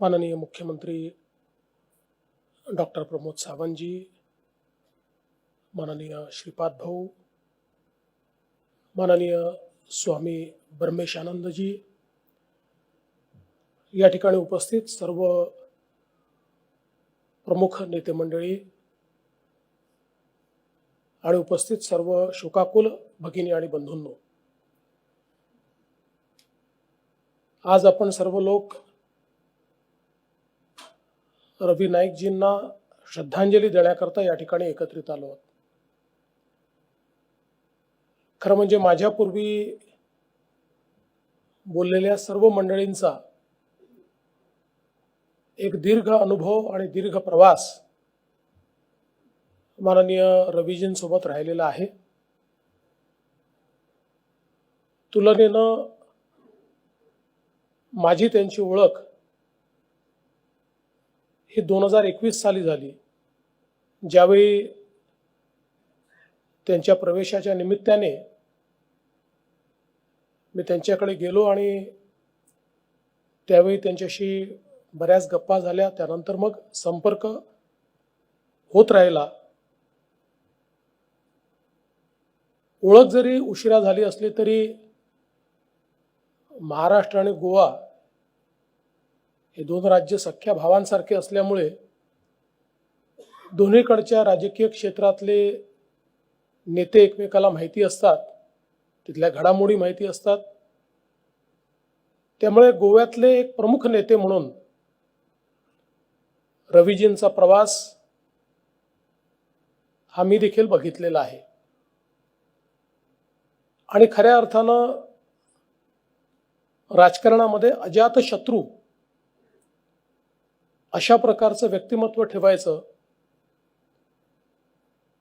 माननीय मुख्यमंत्री डॉक्टर प्रमोद सावंतजी माननीय श्रीपाद भाऊ माननीय स्वामी ब्रह्मेशानंदजी या ठिकाणी उपस्थित सर्व प्रमुख नेते मंडळी आणि उपस्थित सर्व शोकाकुल भगिनी आणि बंधूंनो आज आपण सर्व लोक रवी नाईकजींना श्रद्धांजली देण्याकरता या ठिकाणी एकत्रित आलो आहोत. खरं म्हणजे माझ्यापूर्वी बोललेल्या सर्व मंडळींचा एक दीर्घ अनुभव आणि दीर्घ प्रवास माननीय रवीजींसोबत राहिलेला आहे. तुलनेनं माझी त्यांची ओळख ही दोन हजार एकवीस साली झाली. ज्यावेळी त्यांच्या प्रवेशाच्या निमित्ताने मी त्यांच्याकडे गेलो आणि त्यावेळी त्यांच्याशी बऱ्याच गप्पा झाल्या. त्यानंतर मग संपर्क होत राहिला. ओळख जरी उशिरा झाली असली तरी महाराष्ट्र आणि गोवा हे दोन राज्य सख्या भावांसारखे असल्यामुळे दोन्हीकडच्या राजकीय क्षेत्रातले नेते एकमेकाला माहिती असतात तिथल्या घडामोडी माहिती असतात. त्यामुळे गोव्यातले एक प्रमुख नेते म्हणून रवीजींचा प्रवास हा मी देखील बघितलेला आहे. आणि खऱ्या अर्थानं राजकारणामध्ये अजात शत्रू अशा प्रकारचं व्यक्तिमत्व ठेवायचं.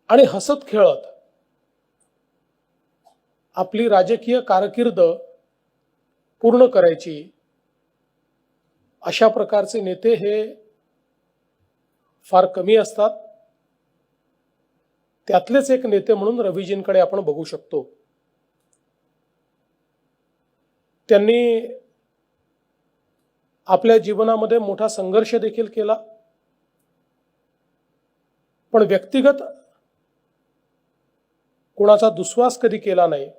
आणि हसत खेळत. आपली राजकीय कारकीर्द पूर्ण करायची. अशा प्रकारचे नेते हे फार कमी असतात. त्यातलेच एक नेते म्हणून रवीजींकडे आपण बघू शकतो. त्यांनी आपल्या जीवनामध्ये मोठा संघर्ष देखील केला. पण व्यक्तिगत कोणाचा दुस्वास कधी केला नाही.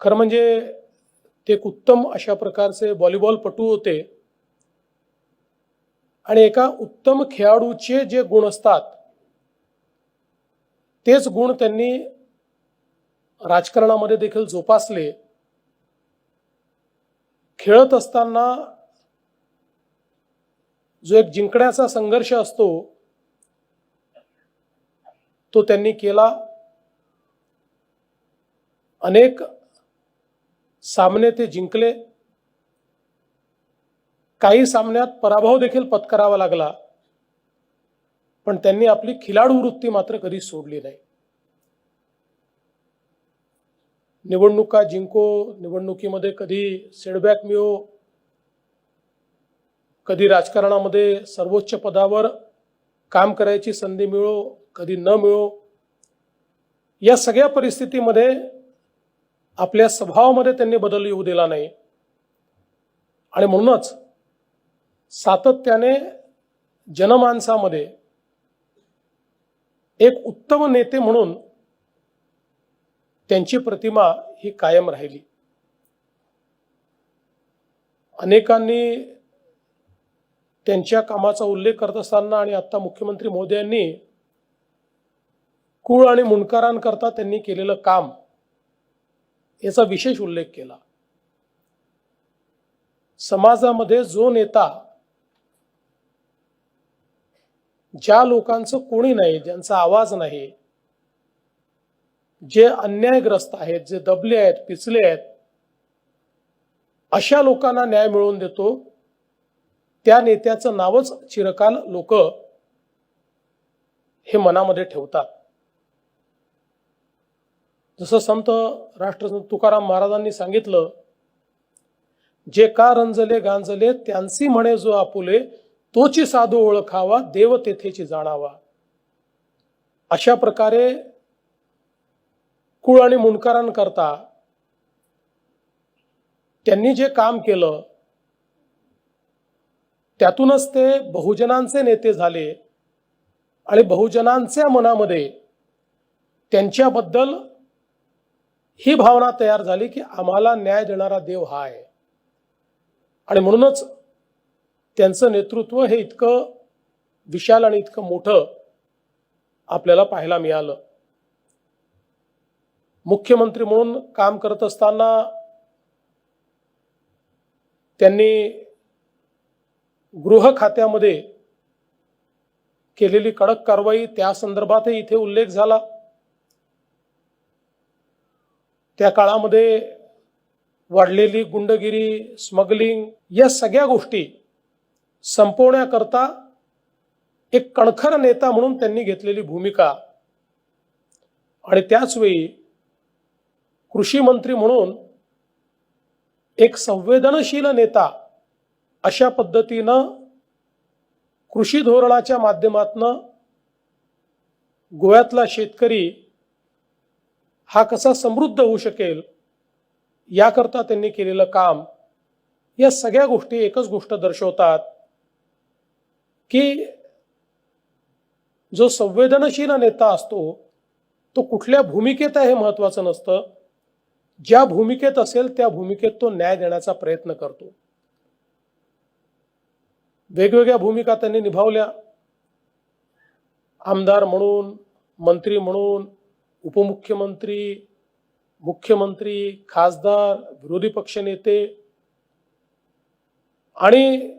खरं म्हणजे ते एक उत्तम अशा प्रकारचे व्हॉलीबॉलपटू होते. आणि एका उत्तम खेळाडूचे जे गुण असतात तेच गुण त्यांनी राजकारणामध्ये देखील जोपासले. खेळत असताना जो एक जिंकण्याचा संघर्ष असतो तो त्यांनी केला. अनेक सामने ते जिंकले. काही सामन्यात पराभव देखील पत्करावा लागला. पण त्यांनी आपली खिलाडू वृत्ती मात्र कधी सोडली नाही. निवडणुका जिंको निवडणुकीमध्ये कधी सेडबॅक मिळो कधी राजकारणामध्ये सर्वोच्च पदावर काम करायची संधी मिळो कधी न मिळो या सगळ्या परिस्थितीमध्ये आपल्या स्वभावामध्ये त्यांनी बदल येऊ दिला नाही. आणि म्हणूनच सातत्याने जनमानसामध्ये एक उत्तम नेते म्हणून त्यांची प्रतिमा ही कायम राहिली. अनेकांनी त्यांच्या कामाचा उल्लेख करत असताना आणि आता मुख्यमंत्री मोदयांनी कुळ आणि मुणकारांकरता त्यांनी केलेलं काम याचा विशेष उल्लेख केला. समाजामध्ये जो नेता ज्या लोकांचं कोणी नाही ज्यांचा आवाज नाही जे अन्यायग्रस्त आहेत जे दबले आहेत पिचले आहेत अशा लोकांना न्याय मिळवून देतो. त्या नेत्याचं नावच चिरकाल लोक हे मनामध्ये ठेवतात. जसं संत राष्ट्रसंत तुकाराम महाराजांनी सांगितलं जे का रंजले गांजले त्यांची म्हणे जो आपुले तोची साधू ओळखावा देव तेथेची जाणावा. अशा प्रकारे कुळ आणि मुणकारांकरता त्यांनी जे काम केलं त्यातूनच ते बहुजनांचे नेते झाले आणि बहुजनांच्या मनामध्ये त्यांच्याबद्दल ही भावना तयार झाली की आम्हाला न्याय देणारा देव हा आहे. आणि म्हणूनच त्यांचं नेतृत्व हे इतकं विशाल आणि इतकं मोठं आपल्याला पाहायला मिळालं. मुख्यमंत्री म्हणून काम करत असताना त्यांनी गृह खात्यामध्ये केलेली कडक कारवाई त्या संदर्भातही इथे उल्लेख झाला. त्या काळामध्ये वाढलेली गुंडगिरी स्मगलिंग या सगळ्या गोष्टी संपवण्याकरता एक कणखर नेता म्हणून त्यांनी घेतलेली भूमिका. आणि त्याचवेळी कृषी मंत्री म्हणून एक संवेदनशील नेता अशा पद्धतीनं कृषी धोरणाच्या माध्यमातनं गोव्यातला शेतकरी हा कसा समृद्ध होऊ शकेल याकरता त्यांनी केलेलं काम या सगळ्या गोष्टी एकच गोष्ट दर्शवतात की जो संवेदनशील नेता असतो तो कुठल्या भूमिकेत आहे हे महत्वाचं नसतं. ज्या भूमिकेत असेल त्या भूमिकेत तो न्याय देण्याचा प्रयत्न करतो. वेगवेगळ्या भूमिका त्यांनी निभावल्या. आमदार म्हणून मंत्री म्हणून उपमुख्यमंत्री मुख्यमंत्री खासदार विरोधी पक्षनेते आणि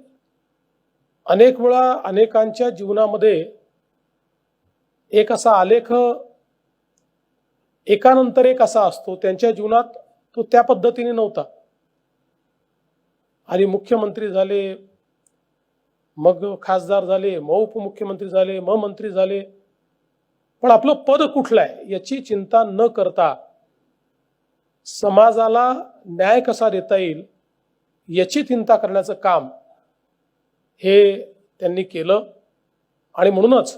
अनेक वेळा अनेकांच्या जीवनामध्ये एक असा आलेख एकानंतर एक असा असतो त्यांच्या जीवनात तो त्या पद्धतीने नव्हता. आणि मुख्यमंत्री झाले मग खासदार झाले मग उपमुख्यमंत्री झाले मग मंत्री झाले. पण आपलं पद कुठलं आहे याची चिंता न करता समाजाला न्याय कसा देता येईल याची चिंता करण्याचं काम हे त्यांनी केलं. आणि म्हणूनच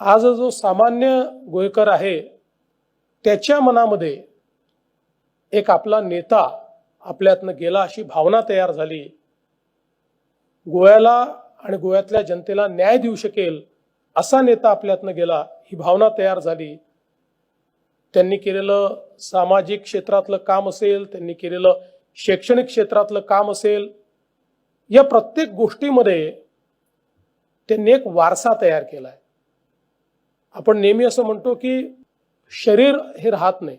आज जो सामान्य गोयकर आहे त्याच्या मनामध्ये एक आपला नेता आपल्यातनं गेला अशी भावना तयार झाली. गोव्याला आणि गोव्यातल्या जनतेला न्याय देऊ शकेल असा नेता आपल्यातनं गेला ही भावना तयार झाली. त्यांनी केलेलं सामाजिक क्षेत्रातलं काम असेल त्यांनी केलेलं शैक्षणिक क्षेत्रातलं काम असेल या प्रत्येक गोष्टीमध्ये त्यांनी एक वारसा तयार केलाय. आपण नेहमी असं म्हणतो की शरीर हे राहत नाही.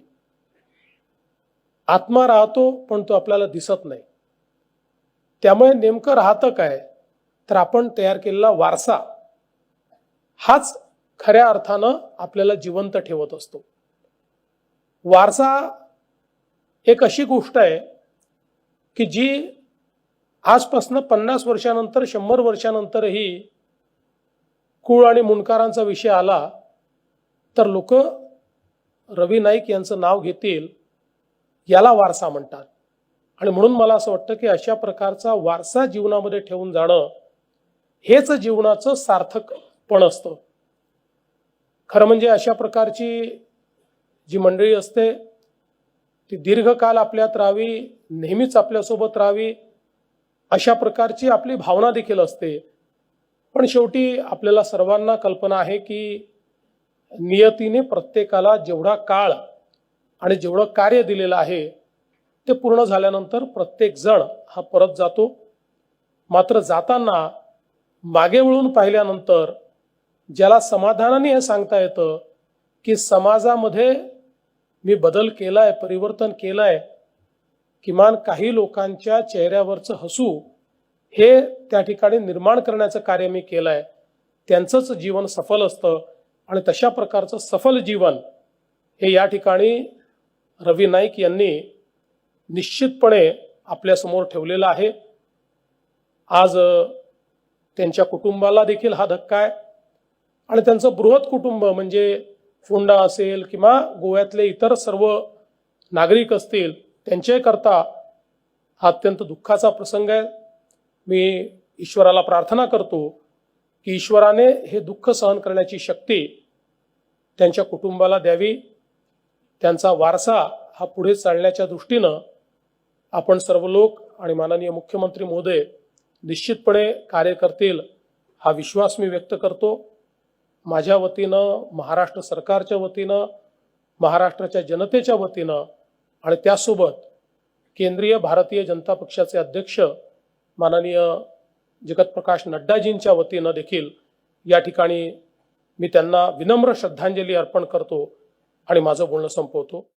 आत्मा राहतो पण तो आपल्याला दिसत नाही. त्यामुळे नेमकं राहतं काय? तर आपण तयार केलेला वारसा हाच खऱ्या अर्थानं आपल्याला जिवंत ठेवत असतो. वारसा एक अशी गोष्ट आहे की जी आजपासनं पन्नास वर्षानंतर शंभर वर्षानंतरही कुळ आणि मुणकारांचा विषय आला तर लोक रवी नाईक यांचं नाव घेतील याला वारसा म्हणतात. आणि म्हणून मला असं वाटतं की अशा प्रकारचा वारसा जीवनामध्ये ठेवून जाणं हेच जीवनाचं सार्थकपण असतं. खरं म्हणजे अशा प्रकारची जी मंडळी असते ती दीर्घकाल आपल्यात राहावी नेहमीच आपल्यासोबत राहावी अशा प्रकारची आपली भावना देखील असते. पण शेवटी आपल्याला सर्वांना कल्पना आहे की नियतीने प्रत्येकाला जेवढा काळ आणि जेवढं कार्य दिलेलं आहे ते पूर्ण झाल्यानंतर प्रत्येक जण हा परत जातो. मात्र जाताना मागे वळून पाहिल्यानंतर ज्याला समाधानाने हे सांगता येतं की समाजामध्ये मी बदल केलाय परिवर्तन केलंय किमान काही लोकांच्या चेहऱ्यावरचं हसू हे त्या ठिकाणी निर्माण करण्याचं कार्य मी केलंय त्यांचंच जीवन सफल असतं. आणि तशा प्रकारचं सफल जीवन हे या ठिकाणी रवी नाईक यांनी निश्चितपणे आपल्यासमोर ठेवलेलं आहे. आज त्यांच्या कुटुंबाला देखील हा धक्का आहे. आणि त्यांचं बृहत कुटुंब म्हणजे फोंडा असेल किंवा गोव्यातले इतर सर्व नागरिक असतील त्यांच्याकरता हा अत्यंत दुःखाचा प्रसंग आहे. मी ईश्वराला प्रार्थना करतो. की ईश्वराने हे दुःख सहन करण्याची शक्ती त्यांच्या कुटुंबाला द्यावी. त्यांचा वारसा हा पुढे चालण्याच्या दृष्टीनं आपण सर्व लोक आणि माननीय मुख्यमंत्री महोदय निश्चितपणे कार्य करतील हा विश्वास मी व्यक्त करतो. माझ्या वतीनं महाराष्ट्र सरकारच्या वतीनं महाराष्ट्राच्या जनतेच्या वतीनं आणि त्यासोबत केंद्रीय भारतीय जनता पक्षाचे अध्यक्ष माननीय जगतप्रकाश नड्डाजींच्या वतीनं देखील या ठिकाणी मी त्यांना विनम्र श्रद्धांजली अर्पण करतो आणि माझं बोलणं संपवतो.